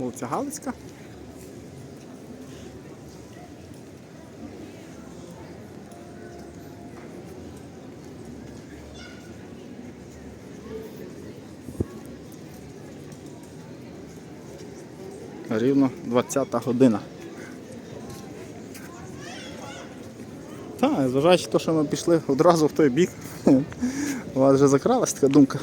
вулиця Галицька. Рівно 20 година. Так, зважаючи те, що ми пішли одразу в той бік, у вас вже закралась така думка.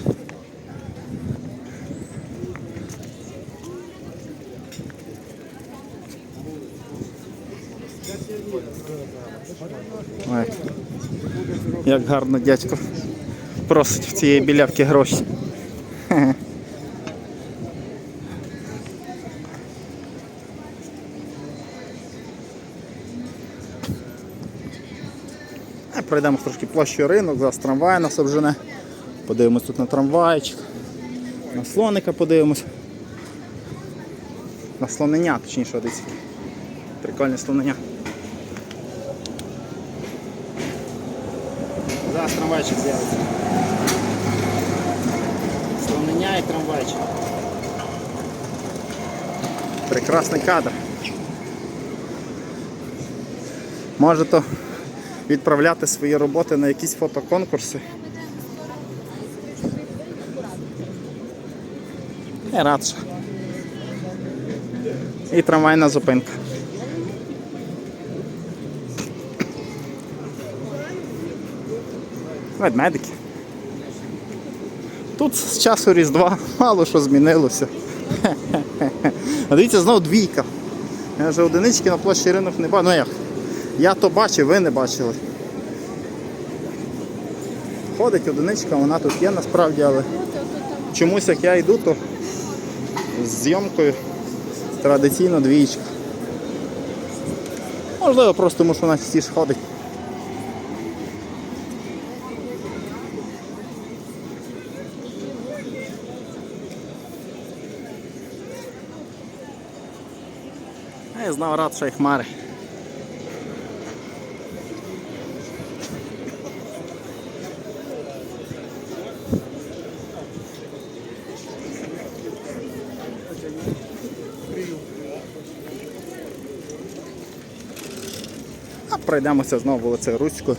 Як гарно дядько просить в цієї білявки гроші. А, Пройдемо трошки площею ринок, зараз трамвай нас обжене. Подивимось тут на трамвайчик, на слоника подивимось. На слонення, точніше, десь. Прикольне слонення. Зараз трамвайчик з'явиться. Слонення і трамвайчик. Прекрасний кадр. Можете відправляти свої роботи на якісь фотоконкурси. Я рад. що. І трамвайна зупинка. Ведмедики. Тут з часу Різдва мало що змінилося. А дивіться, знову двійка. Я вже одинички на площі ринок не бачив. Ну як? Я то бачив, ви не бачили. Ходить одиничка, вона тут є насправді, але чомусь як я йду, то з зйомкою традиційно двічка. Можливо, просто тому що вона частіше ходить. Я знав рад, що хмари. Пройдемося знову вулицею Руською.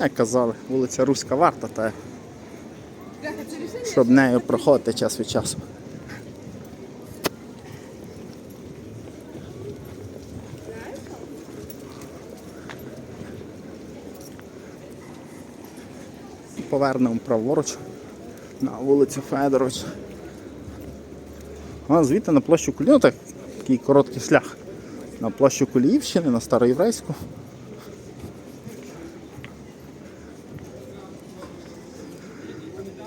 Як казали, вулиця Руська варта, та щоб нею проходити час від часу. Повернемо праворуч на вулицю Федоровича. А звідти на площу Кулі... ну так, такий короткий шлях. На площу Куліївщини, на Староєврейську.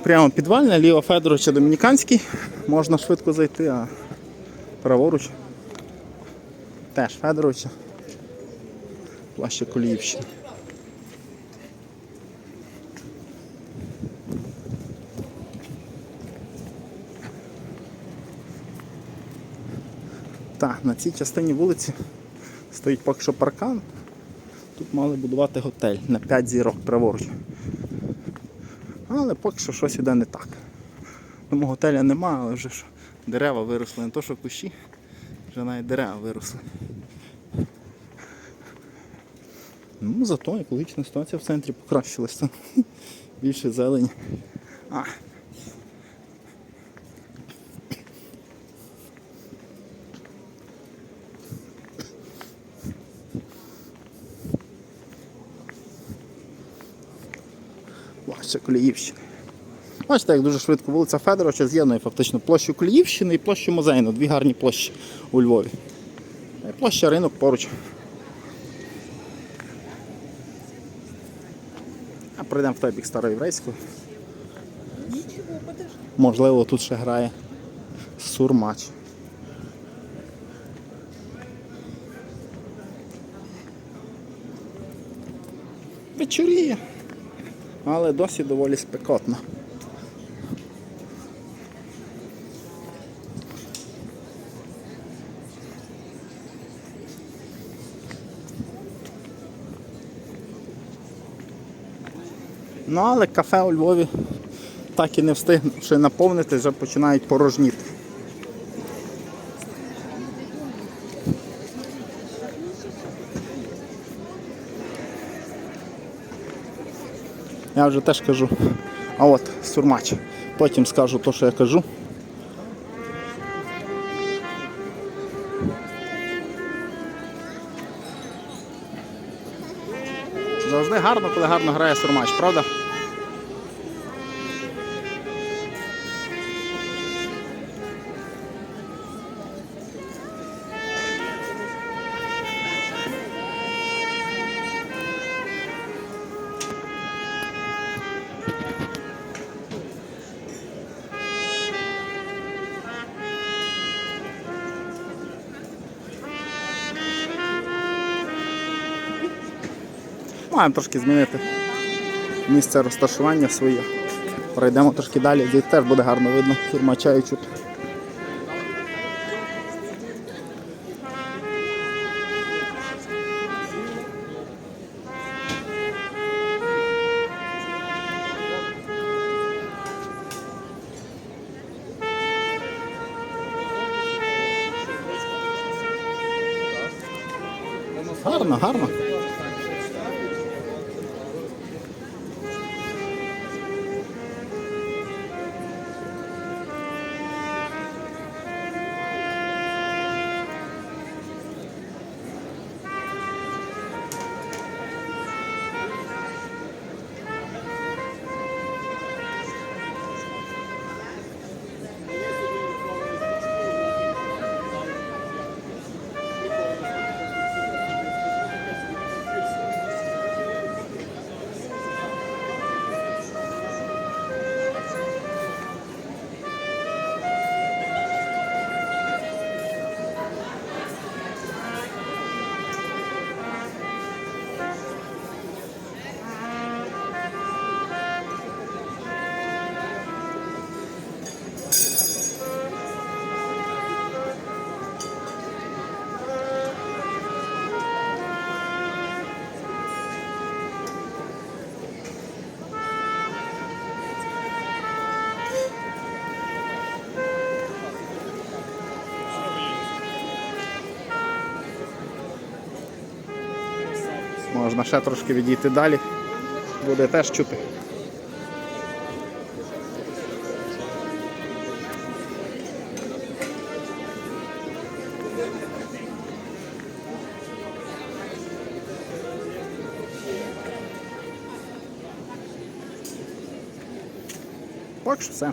Прямо підвальне, ліво Федоровича Домініканський. Можна швидко зайти, а праворуч теж Федоровича. Площа Коліївщини. Так, на цій частині вулиці стоїть поки що паркан. Тут мали будувати готель на 5 зірок праворуч. Але поки що щось іде не так. Тому готеля нема, але вже ж дерева виросли, не то що кущі, вже навіть дерева виросли. Ну, зато екологічна ситуація в центрі покращилася. Більше зелені. А. Площа Коліївщини. Бачите, як дуже швидко вулиця Федоровича з'єднує фактично площу Коліївщини і площу Музейну. Дві гарні площі у Львові. І Площа ринок поруч. А пройдемо в той бік Староєврейського. Можливо, тут ще грає сурмач. Вечоріє, але досі доволі спекотно. Ну, але кафе у Львові так і не встигнувши наповнити, вже починають порожніти. Я вже теж кажу. А от сурмач. Потім скажу те, що я кажу. Завжди гарно, коли гарно грає сурмач, правда? Маємо трошки змінити місце розташування своє. Пройдемо трошки далі, звідти теж буде гарно видно, і чути. Гарно, гарно. Можна ще трошки відійти далі. Буде теж чути. Поки що все.